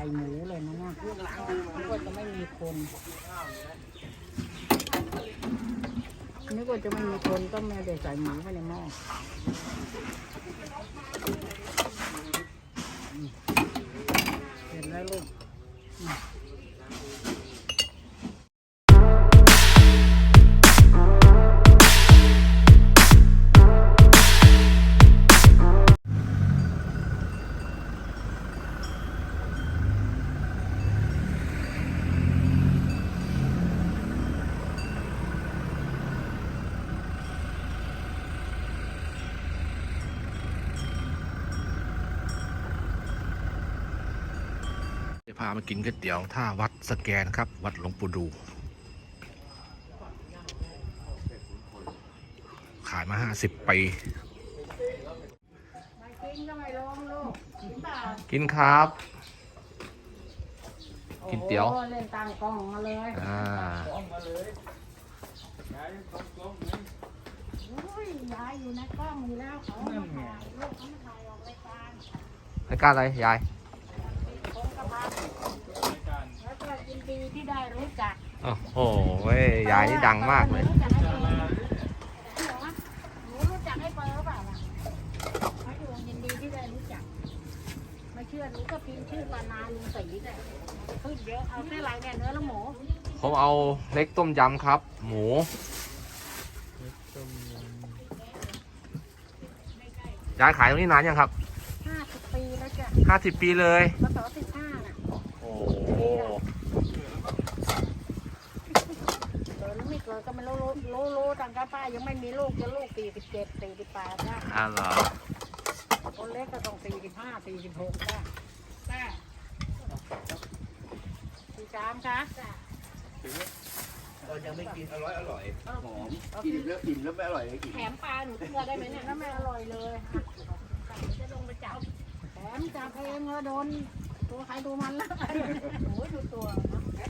ส่หมูเลยนะเนี่ยนึกว่าจะไม่มีคนนึกว่าจะไม่มีคนก็ไม่ได้ใส่หมูไปในหม้ออืมเห็นแล้วลูก จะพามากินก๋วยเตี๋ยวท่าวัดสแกนครับ วัดหลวงปู่ดู ขายมาห้าสิบปี กินก็ไม่ลงลูกกินเปล่ากินครับ กินเตี๋ยวโอ้เล่นตังกล้องมาเลยอ่าอุ้ยยายอยู่ในกล้องอยู่แล้วเขามาถ่ายลูกเขามาถ่ายออกรายการรายการอะไรยาย คงกระพันแล้วก็ยินดีที่ได้รู้จัก โอ้โหเว้ยยายนี่ดังมากเลยรู้จักให้เปิดหนูรู้จักให้เปิดหรือเปล่าล่ะเขาอยู่ยินดีที่ได้รู้จักไม่เชื่อหนูก็พิมพ์ชื่อปานาลุงศรีแต่ขึ้นเยอะเอาแค่ไรเนี่ยเนื้อและหมูผมเอาเล็กต้มยำครับ หมูยายขายตรงนี้นานยังครับห้าสิบปีแล้วจ้ะห้าสิบปีเลยพศสิบห้าน่ะโอ้ เกิดหรือไม่เกิดก็ไม่รู้รู้รู้รู้ทางก้าป้ายังไม่มีลูกจะลูกสี่สิบเจ็ดสี่สิบแปดได้อ่าเหรอคนเล็กก็ต้องสี่สิบห้าสี่สิบหกได้ได้สี่สามคะเรายังไม่กินอร่อยอร่อยหอมกินแล้วกินแล้วไม่อร่อยเลยกินแถมปลาหนูเชื่อได้ไหมเนี่ยถ้าไม่อร่อยเลยจะลงไปจับแถมจับเองเลยโดนตัวใครตัวมันแล้วโอ้ยดูตัว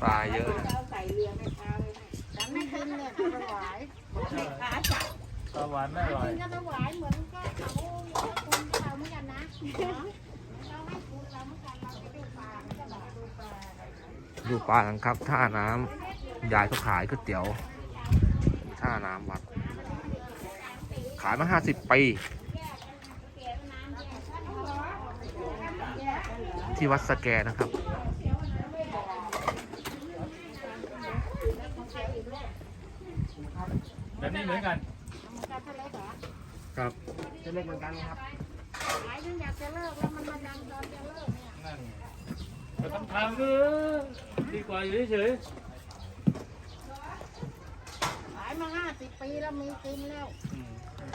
ปลาเยอะจะเอาใส่เรือไม่พาเลยฉันไม่กินเนี่ยถวาย ไม่ขาจับปลาหวานไม่อร่อย กินก็ถวายเหมือนก็เขาคุณเราเหมือนกันนะเราให้คุณเราเหมือนกันเราจะดูปลาไม่ใช่หรอดูปลา ดูปลากันครับ ท่าน้ำยายเขาขายก๋วยเตี๋ยว ท่าน้ำวัด ขายมาห้าสิบปี ที่วัดสแกนะครับ แบบ นี้เหมือนกันมันจะเล็กเหรอครับจะเล็กเหมือนกันครับหลายถึงอยากจะเลิกแล้วมันมาดังตอนจะเลิกเนี่ยนั่นก็ต้องทำเออดีกว่าอยู่เฉยขายมาห้าสิบปีแล้วมีกินแล้ว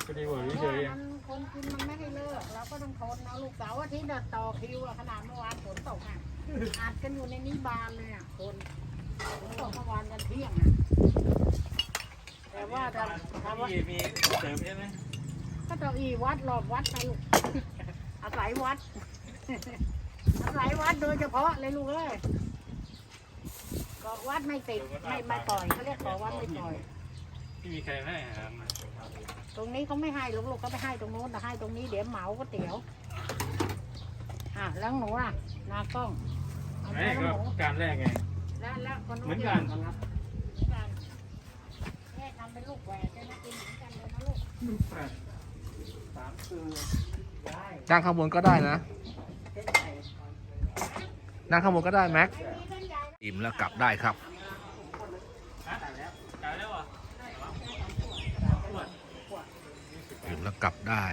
ก็ดีกว่าเพอยู่ราะเฉว่ายมันคนกินมันไม่ให้เลิกเราก็ต้องทนเอาลูกสาวอาทิตย์น่ะต่อคิวอะขนาดเมื่อวานฝนตกอะอัดกันอยู่ในนี้บานเลยอะคนฝนตกเมื่อวานกันเที่ยงอะ แต่ว่าถ้าถ้าว่ามีมีเสริมใช่ไหมก็เก้าอี้วัดรอบวัดไปลูกอาศัยวัดอาศัยวัดโดยเฉพาะเลยลูกเอ้ยเกาะวัดไม่ติดไม่ไม่ปล่อยเขาเรียกเกาะวัดไม่ปล่อย ที่มีใครให้ครับตรงนี้เขาไม่ให้ลูกลูกเขาไม่ให้ตรงโน้นแต่ให้ตรงนี้เดี๋ยวเหมาก๋วยเตี๋ยวอะแล้วหนูล่ะนากล้องเอาไม่แล้วก็หนูการแรกไงแล้วแล้วคนนู้นเหมือนกันจะรับเหมือนกันแม่ทำเป็นลูกแหวนใช่ไหมกินเหมือนกันเลยนะลูกสามคือได้นั่งข้างบนก็ได้นะเป็นไงนั่งข้างบนก็ได้แม็กอิ่มแล้วกลับได้ครับ อิ่มแล้วกลับได้